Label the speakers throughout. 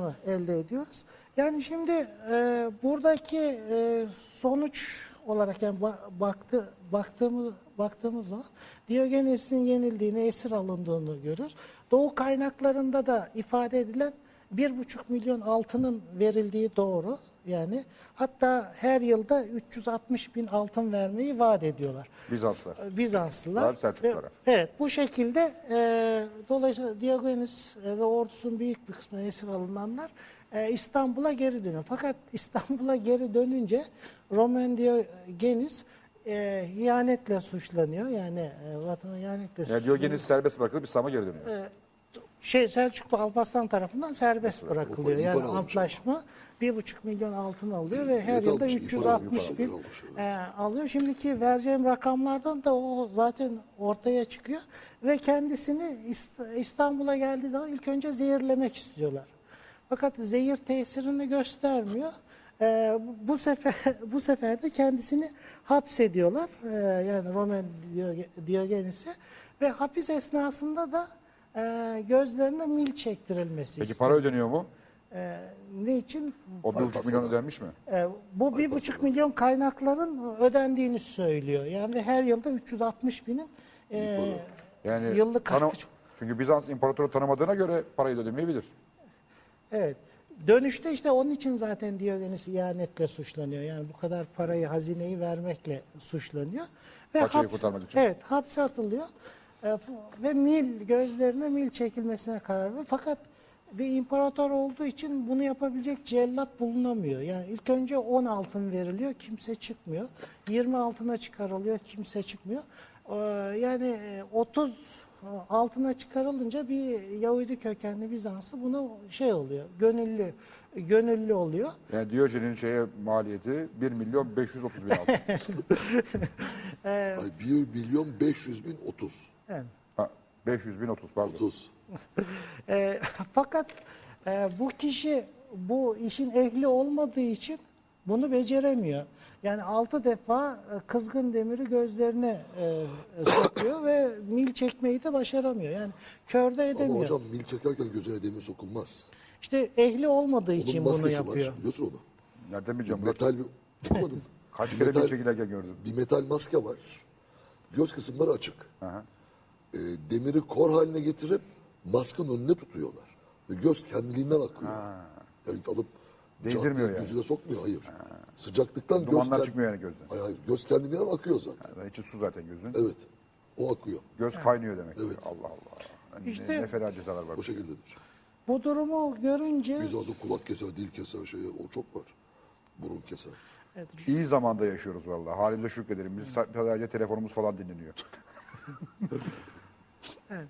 Speaker 1: sonuçlarını elde ediyoruz. Yani şimdi e, buradaki e, sonuç olarak yani ba- baktı baktığımız baktığımız zaman Diyogenes'in yenildiğini, esir alındığını görüyoruz. Doğu kaynaklarında da ifade edilen bir buçuk milyon altının verildiği doğru. Yani hatta her yılda 360 bin altın vermeyi vaat ediyorlar.
Speaker 2: Bizanslar.
Speaker 1: Bizanslılar.
Speaker 2: Var, Selçuklulara.
Speaker 1: Ve- Evet bu şekilde e, dolayısıyla Diogenes e, ve ordusunun büyük bir kısmı esir alınanlar e, İstanbul'a geri dönüyor. Fakat İstanbul'a geri dönünce Roman Diogenes e, ihanetle suçlanıyor. Yani e, vatana ihanetle
Speaker 2: Yani
Speaker 1: suçlanıyor.
Speaker 2: Diogenes serbest bırakılıp İslam'a geri dönüyor.
Speaker 1: Şey Selçuklu Alparslan tarafından serbest bırakılıyor.
Speaker 3: O
Speaker 1: Yani antlaşma bir buçuk milyon altın alıyor ve her
Speaker 3: Evet,
Speaker 1: yılda
Speaker 3: almış, iyi para almış,
Speaker 1: 360 bin
Speaker 3: evet.
Speaker 1: e, alıyor. Şimdiki vereceğim rakamlardan da o zaten ortaya çıkıyor ve kendisini İst- İstanbul'a geldiği zaman ilk önce zehirlemek istiyorlar. Fakat zehir tesirini göstermiyor. E, bu- sefer bu sefer de kendisini hapsediyorlar. E, yani Roman Dioge- Diogenes'i ve hapis esnasında da e, gözlerine mil çektirilmesi
Speaker 2: Peki para ödeniyor mu?
Speaker 1: E, ne için?
Speaker 2: O bir buçuk milyon ödenmiş mi?
Speaker 1: E, bu bir buçuk milyon kaynakların ödendiğini söylüyor. Yani her yılda 360 binin e,
Speaker 2: Yani
Speaker 1: Yıllık
Speaker 2: tanı- Çünkü Bizans imparatoru tanımadığına göre parayı da ödemeyebilir.
Speaker 1: evet. Dönüşte işte onun için zaten Diyogenes ihanetle suçlanıyor. Yani bu kadar parayı, hazineyi vermekle suçlanıyor. Ve
Speaker 2: Paçayı kurtarmak için.
Speaker 1: Evet, hapse atılıyor. E, ve mil, gözlerine mil çekilmesine karar veriyor. Fakat bir imparator olduğu için bunu yapabilecek cellat bulunamıyor. Yani ilk önce 10 altın veriliyor, kimse çıkmıyor. 20 altına çıkarılıyor, kimse çıkmıyor. Ee, yani e, 30 altına çıkarılınca bir Yahudi kökenli Bizanslı buna şey oluyor, gönüllü gönüllü oluyor.
Speaker 2: Yani Diyojen'in şeye maliyeti 1 milyon 530 bin altın.
Speaker 3: Ay 1 milyon 500 bin 30.
Speaker 1: Evet.
Speaker 2: ha, 500 bin 30 pardon.
Speaker 3: 30.
Speaker 1: E, fakat e, bu kişi bu işin ehli olmadığı için bunu beceremiyor. Yani altı defa e, kızgın demiri gözlerine e, e, sokuyor ve mil çekmeyi de başaramıyor. Yani körde
Speaker 3: Ama
Speaker 1: edemiyor.
Speaker 3: hocam mil çekerken gözüne demir sokulmaz.
Speaker 1: İşte ehli olmadığı
Speaker 3: Onun
Speaker 1: için bunu yapıyor.
Speaker 3: var. Biliyorsun onu.
Speaker 2: Nereden
Speaker 3: Bir
Speaker 2: bileceğim?
Speaker 3: Metal bir... Çıkmadın. mı?
Speaker 2: Kaç kere
Speaker 3: metal-
Speaker 2: bir çekilerken gördüm.
Speaker 3: Bir metal maske var. Göz kısımları açık.
Speaker 2: Aha.
Speaker 3: Ee, demiri kor haline getirip maskanın önüne tutuyorlar. Ve göz kendiliğinden akıyor. Yani alıp
Speaker 2: Değdirmiyor yani.
Speaker 3: Gözüne sokmuyor. Hayır. Sıcaklıktan göz...
Speaker 2: Dumanlar çıkmıyor yani gözden.
Speaker 3: Hayır, hayır. Göz kendiliğinden akıyor zaten.
Speaker 2: Yani içi su zaten gözün.
Speaker 3: Evet. O akıyor.
Speaker 2: Göz kaynıyor demek.
Speaker 3: Evet.
Speaker 2: Allah Allah. Yani
Speaker 1: İşte-
Speaker 2: ne, ne fena cezalar var.
Speaker 3: O şekildedir.
Speaker 1: Bu durumu görünce
Speaker 3: Bizans'ın kulak keser, dil keser, şey, o çok var. Burun keser.
Speaker 1: Evet,
Speaker 2: İyi zamanda yaşıyoruz vallahi. Halimize şükredelim. Biz sa- sadece telefonumuz falan dinleniyor.
Speaker 1: Evet.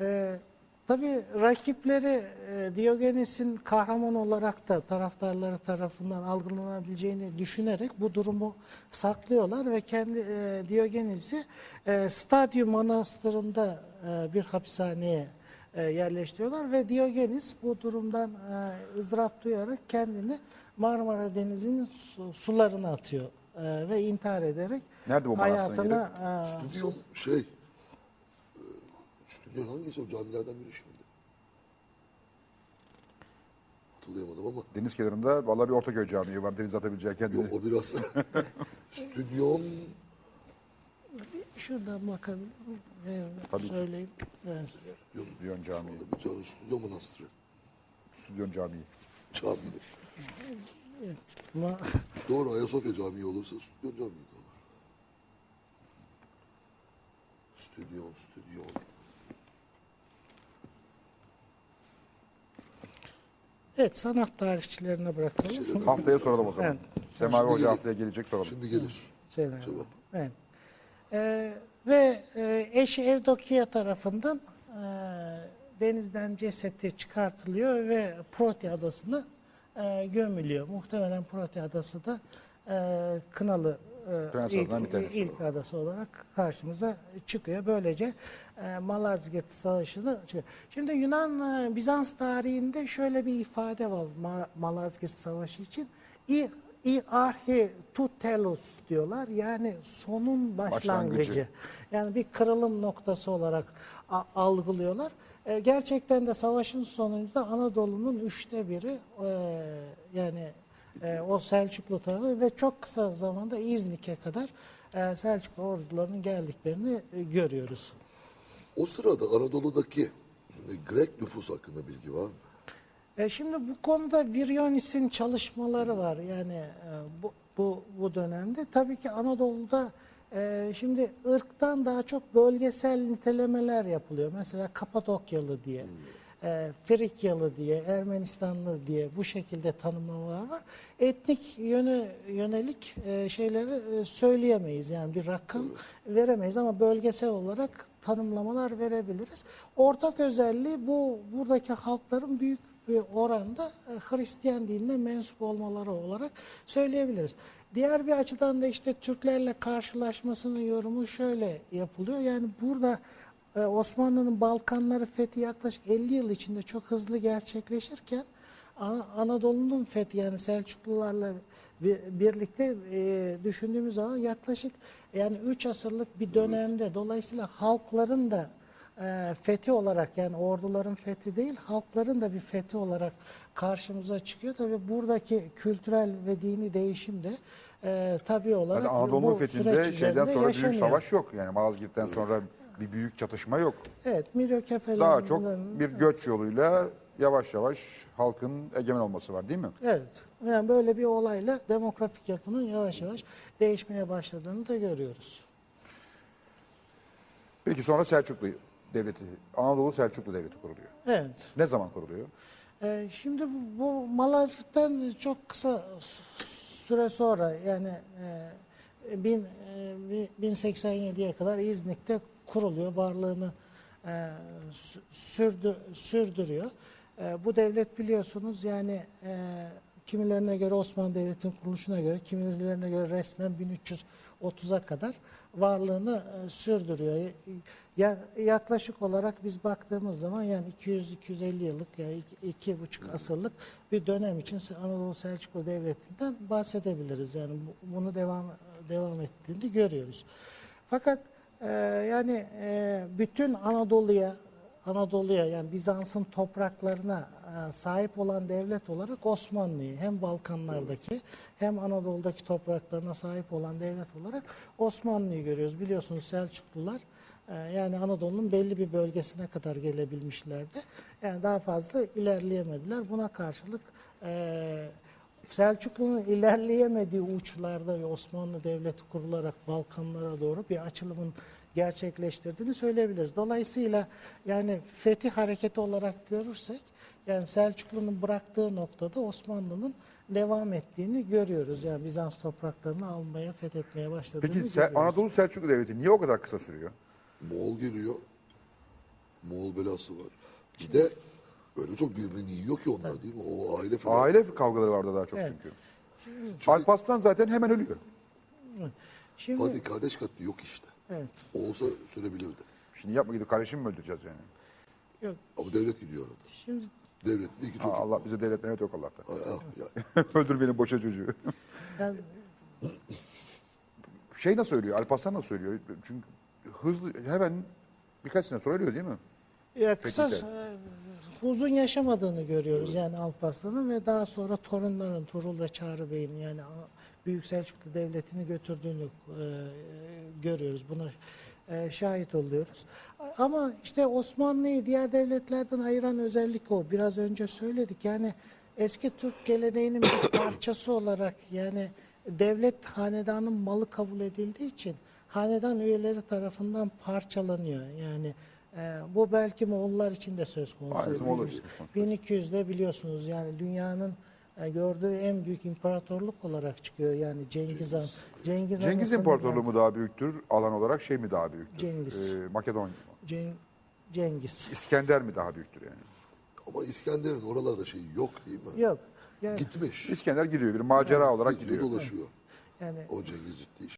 Speaker 1: Ee, tabii rakipleri e, Diyogenes'in kahraman olarak da taraftarları tarafından algılanabileceğini düşünerek bu durumu saklıyorlar ve kendi e, Diyogenes'i e, Stadyum Manastırı'nda e, bir hapishaneye e, yerleştiriyorlar ve Diyogenes bu durumdan e, ızdırap duyarak kendini Marmara Denizi'nin su- sularına atıyor e, ve intihar ederek
Speaker 2: Nerede bu manastırın
Speaker 1: hayatına e,
Speaker 3: Stüdyo şey... e, Stüdyo hangisi o camilerden biri şimdi? Hatırlayamadım ama.
Speaker 2: Deniz kenarında vallahi bir Ortaköy Camii var. Deniz atabileceği kendini.
Speaker 3: Yok o biraz... Stüdyon...
Speaker 1: Şuradan? Ver,
Speaker 2: Tabii ki.
Speaker 1: Söyleyin. Ben size.
Speaker 2: Stüdyon Camii.
Speaker 3: Şurada bir tane stüdyo manastırı.
Speaker 2: Stüdyon Camii.
Speaker 3: Camidir.
Speaker 1: Ma-
Speaker 3: Doğru Ayasofya Camii olursa stüdyo camii de olur. Stüdyon, stüdyon.
Speaker 1: Evet, sanat tarihçilerine bırakalım.
Speaker 2: Haftaya soralım o zaman.
Speaker 1: Evet.
Speaker 2: Semavi Hoca haftaya gelecek soralım.
Speaker 3: Şimdi gelir. Cevap.
Speaker 1: Evet. Ee, ve e, eşi Evdokiya tarafından e, denizden cesedi çıkartılıyor ve Proti adasına e, gömülüyor. Muhtemelen Proti adası da e, Kınalı e, ilk, ilk adası olarak karşımıza çıkıyor. Böylece e, Malazgirt Savaşı'nı çıkıyor. Şimdi Yunan e, Bizans tarihinde şöyle bir ifade var Ma- Malazgirt Savaşı için. İ, İ arhi tutelus diyorlar. Yani sonun başlangıcı.
Speaker 2: Başlangıcı.
Speaker 1: Yani bir kırılım noktası olarak a- algılıyorlar. E, gerçekten de savaşın sonunda Anadolu'nun üçte biri e, yani e, o Selçuklu tarafı ve çok kısa zamanda İznik'e kadar e, Selçuklu ordularının geldiklerini e, görüyoruz.
Speaker 3: O sırada Anadolu'daki e, Grek nüfus hakkında bilgi var mı?
Speaker 1: E şimdi bu konuda Viryonis'in çalışmaları var yani e, bu, bu, bu dönemde. Tabii ki Anadolu'da e, şimdi ırktan daha çok bölgesel nitelemeler yapılıyor. Mesela Kapadokyalı diye, e, Frikyalı diye, Ermenistanlı diye bu şekilde tanımlamalar var. Etnik yöne, yönelik e, şeyleri e, söyleyemeyiz. Yani bir rakam veremeyiz ama bölgesel olarak tanımlamalar verebiliriz. Ortak özelliği bu buradaki halkların büyük bir oranda e, Hristiyan dinine mensup olmaları olarak söyleyebiliriz. Diğer bir açıdan da işte Türklerle karşılaşmasının yorumu şöyle yapılıyor. Yani burada e, Osmanlı'nın Balkanları fethi yaklaşık 50 yıl içinde çok hızlı gerçekleşirken Ana- Anadolu'nun fethi yani Selçuklularla bi- birlikte e, düşündüğümüz zaman yaklaşık yani 3 asırlık bir dönemde dolayısıyla halkların da e, fethi olarak yani orduların fethi değil halkların da bir fethi olarak karşımıza çıkıyor. Tabi buradaki kültürel ve dini değişim de e, tabi olarak
Speaker 2: Yani Anadolu'nun
Speaker 1: bu
Speaker 2: fethinde şeyden sonra büyük
Speaker 1: yaşanıyor.
Speaker 2: savaş yok. Yani Malazgirt'ten sonra bir büyük çatışma yok.
Speaker 1: Evet, Mirökefeler'in
Speaker 2: Daha çok bir göç yoluyla yavaş yavaş halkın egemen olması var değil mi?
Speaker 1: Evet. Yani böyle bir olayla demografik yapının yavaş yavaş değişmeye başladığını da görüyoruz.
Speaker 2: Peki sonra Selçuklu Devleti, Anadolu Selçuklu Devleti kuruluyor.
Speaker 1: Evet.
Speaker 2: Ne zaman kuruluyor?
Speaker 1: Ee, şimdi bu, bu Malazgirt'ten çok kısa süre sonra yani e, bin, e, bi- 1087'ye kadar İznik'te kuruluyor. Varlığını e, sü- sürdü, sürdürüyor. E, bu devlet biliyorsunuz yani e, kimilerine göre Osmanlı Devleti'nin kuruluşuna göre, kimilerine göre resmen 1330'a kadar varlığını e, sürdürüyor. Ya, yaklaşık olarak biz baktığımız zaman yani 200-250 yıllık yani iki, buçuk asırlık bir dönem için Anadolu Selçuklu Devleti'nden bahsedebiliriz. Yani bu- bunu devam devam ettiğini görüyoruz. Fakat e, yani e, bütün Anadolu'ya Anadolu'ya yani Bizans'ın topraklarına e, sahip olan devlet olarak Osmanlı'yı hem Balkanlardaki hem Anadolu'daki topraklarına sahip olan devlet olarak Osmanlı'yı görüyoruz. Biliyorsunuz Selçuklular yani Anadolu'nun belli bir bölgesine kadar gelebilmişlerdi. Yani daha fazla ilerleyemediler. Buna karşılık e, Selçuklu'nun ilerleyemediği uçlarda ve Osmanlı Devleti kurularak Balkanlara doğru bir açılımın gerçekleştirdiğini söyleyebiliriz. Dolayısıyla yani fetih hareketi olarak görürsek yani Selçuklu'nun bıraktığı noktada Osmanlı'nın devam ettiğini görüyoruz. Yani Bizans topraklarını almaya, fethetmeye başladığını
Speaker 2: Peki
Speaker 1: görüyoruz.
Speaker 2: Anadolu Selçuklu Devleti niye o kadar kısa sürüyor?
Speaker 3: Moğol geliyor. Moğol belası var. Bir de öyle çok birbirini yiyor ki onlar değil mi? O aile falan.
Speaker 2: Aile kavgaları vardı daha çok
Speaker 1: Evet.
Speaker 2: çünkü. Alparslan zaten hemen ölüyor.
Speaker 1: Şimdi,
Speaker 3: Fatih kardeş katli yok işte.
Speaker 1: evet.
Speaker 3: O olsa sürebilirdi.
Speaker 2: Şimdi yapma gidip kardeşimi mi öldüreceğiz yani?
Speaker 1: Yok,
Speaker 3: Ama devlet gidiyor arada.
Speaker 1: şimdi
Speaker 3: Devlet bir iki
Speaker 2: Ha,
Speaker 3: çocuk.
Speaker 2: Allah bize devlet mehmet yok Allah'tan. Öldür beni boşa çocuğu.
Speaker 1: yani
Speaker 2: şey nasıl söylüyor? Alparslan nasıl söylüyor? Çünkü hızlı hemen birkaç sene sonra ölüyor değil mi?
Speaker 1: Ya kısa e, uzun yaşamadığını görüyoruz yani Alparslan'ın ve daha sonra torunların Tuğrul ve Çağrı Bey'in yani Büyük Selçuklu Devleti'ni götürdüğünü e, görüyoruz. Buna e, şahit oluyoruz. Ama işte Osmanlı'yı diğer devletlerden ayıran özellik o. Biraz önce söyledik. Yani eski Türk geleneğinin bir parçası olarak yani devlet hanedanın malı kabul edildiği için hanedan üyeleri tarafından parçalanıyor. Yani e, bu belki Moğollar için de söz konusu.
Speaker 2: Konusu.
Speaker 1: 1200'de biliyorsunuz yani dünyanın e, gördüğü en büyük imparatorluk olarak çıkıyor yani Cengiz Han. Cengiz, Han
Speaker 2: Cengiz İmparatorluğu mu daha büyüktür? Alan olarak şey mi daha büyüktür?
Speaker 1: Cengiz.
Speaker 2: Ee, Makedonya mı?
Speaker 1: Ceng- Cengiz.
Speaker 2: İskender mi daha büyüktür yani?
Speaker 3: Ama İskender'in oralarda şeyi yok değil mi?
Speaker 1: Yok. Yani,
Speaker 3: Gitmiş.
Speaker 2: İskender gidiyor bir macera olarak
Speaker 3: Gidiyor
Speaker 2: gidiyor.
Speaker 3: dolaşıyor.
Speaker 1: yani
Speaker 3: O Cengiz ciddi iş.